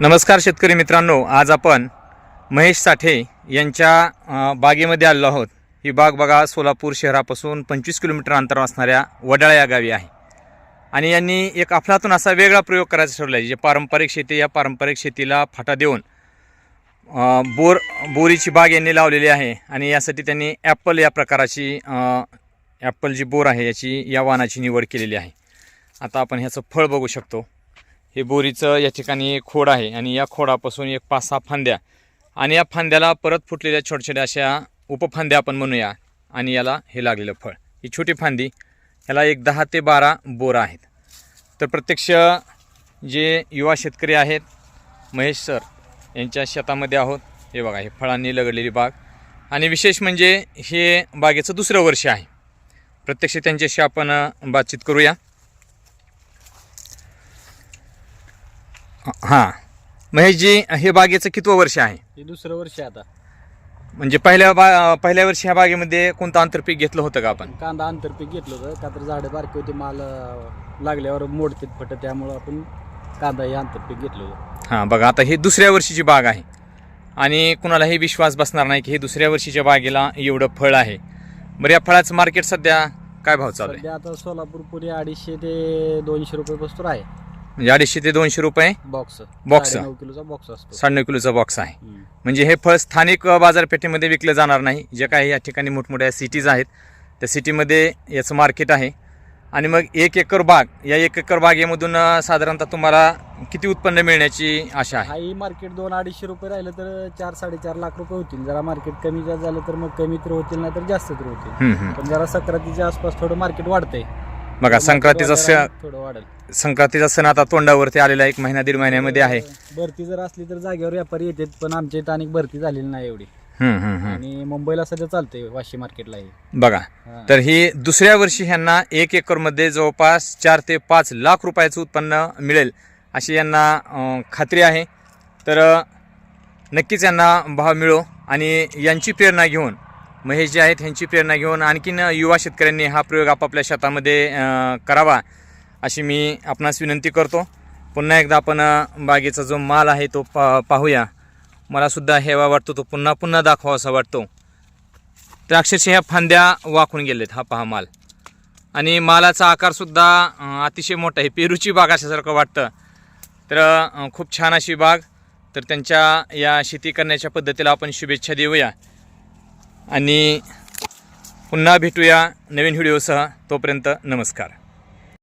नमस्कार शेतकरी मित्रांनो आज आपण महेश साठे यांच्या बागेमध्ये आलेलो आहोत. ही बाग बघा सोलापूर शहरापासून पंचवीस किलोमीटर अंतर असणाऱ्या वडाळा या गावी आहे. आणि यांनी एक अफलातून असा वेगळा प्रयोग करायचा ठरवला आहे जे पारंपरिक शेती या पारंपरिक शेतीला फाटा देऊन बोर बोरीची बाग यांनी लावलेली आहे. आणि यासाठी त्यांनी ॲपल या प्रकाराची ॲपल जी बोर आहे याची या वाहनाची निवड केलेली आहे. आता आपण ह्याचं फळ बघू शकतो. हे बोरीचं या ठिकाणी एक खोड आहे आणि या खोडापासून एक पाच सहा फांद्या. आणि या फांद्याला परत फुटलेल्या छोट्या छोट्या अशा उपफांद्या आपण म्हणूया. आणि याला हे लागलेलं फळ. ही छोटी फांदी ह्याला एक दहा ते बारा बोरं आहेत. तर प्रत्यक्ष जे युवा शेतकरी आहेत महेश सर यांच्या शेतामध्ये आहोत. हे बघा हे फळांनी लगडलेली बाग. आणि विशेष म्हणजे हे बागेचं दुसरं वर्ष आहे. प्रत्यक्ष त्यांच्याशी आपण बातचीत करूया. हां. महेशजी हे बागेचं कितवं वर्ष आहे? हे दुसरं वर्ष आहे आता. म्हणजे पहिल्या बा पहिल्या वर्षी ह्या बागेमध्ये कोणतं आंतरपीक घेतलं होतं का आपण? कांदा आंतरपीक घेतलं होतं का तर झाडं बारकी होती माल अं, लागल्यावर मोडतेत फट त्यामुळं आपण कांदा हे आंतरपीक घेतलं होतं. हां बघा आता हे दुसऱ्या वर्षीची बाग आहे. आणि कुणालाही विश्वास बसणार नाही की हे दुसऱ्या वर्षीच्या बागेला एवढं फळ आहे. बरं या फळाचं मार्केट सध्या काय भाव चालू आहे? सध्या आता सोलापूर पुणे अडीचशे ते दोनशे रुपये वस्तू आहे. म्हणजे अडीचशे ते दोनशे रुपये बॉक्स Box. नऊ किलोचा बॉक्स असतो. साडेनऊ किलोचा बॉक्स आहे. म्हणजे हे फळ स्थानिक बाजारपेठेमध्ये विकलं जाणार नाही. जे काही या ठिकाणी मोठमोठ्या सिटीज आहेत त्या सिटीमध्ये याचं मार्केट आहे. आणि मग एक एकर बाग या एक एकर बागेमधून साधारणतः तुम्हाला किती उत्पन्न मिळण्याची आशा आहे? हाही मार्केट दोन अडीचशे रुपये राहिलं तर चार साडेचार लाख रुपये होतील. जरा मार्केट कमी जास्त झालं तर मग कमी तर होतील नाही तर जास्त तर होतील. पण जरा सक्रातीच्या आसपास थोडं मार्केट वाढतंय. बघा संक्रांतीचा सण थोडं वाढेल संक्रांतीचा सण आता तोंडावरती आलेला एक महिना दीड महिन्यामध्ये आहे भरती जर असली तर जागेवर व्यापारी येतात पण आमच्या इथं अनेक भरती झालेली नाही एवढी हम्म, हम्म, हम्म. आणि मुंबईला सध्या चालते वाशी मार्केटला हे. बघा हा. तर ही दुसऱ्या वर्षी ह्यांना एक एकरमध्ये जवळपास चार ते पाच लाख रुपयाचं उत्पन्न मिळेल अशी यांना अं, खात्री आहे तर अं, नक्कीच यांना भाव मिळो आणि यांची प्रेरणा घेऊन महेश जे आहेत ह्यांची प्रेरणा घेऊन आणखीन युवा शेतकऱ्यांनी हा प्रयोग आपापल्या शेतामध्ये करावा अशी मी आपणास विनंती करतो. पुन्हा एकदा आपण बागेचा जो माल आहे तो पा पाहूया. मलासुद्धा हेवा वाटतो तो पुन्हा पुन्हा दाखवा असा वाटतो. तर अक्षरशः ह्या फांद्या वाकून गेलेत हा पहा माल. आणि मालाचा आकारसुद्धा अतिशय मोठा आहे. पेरूची बाग अशासारखं वाटतं. तर खूप छान अशी बाग. तर त्यांच्या या शेती करण्याच्या पद्धतीला आपण शुभेच्छा देऊया. आणि पुन्हा भेटूया नवीन व्हिडिओसह. तोपर्यंत नमस्कार.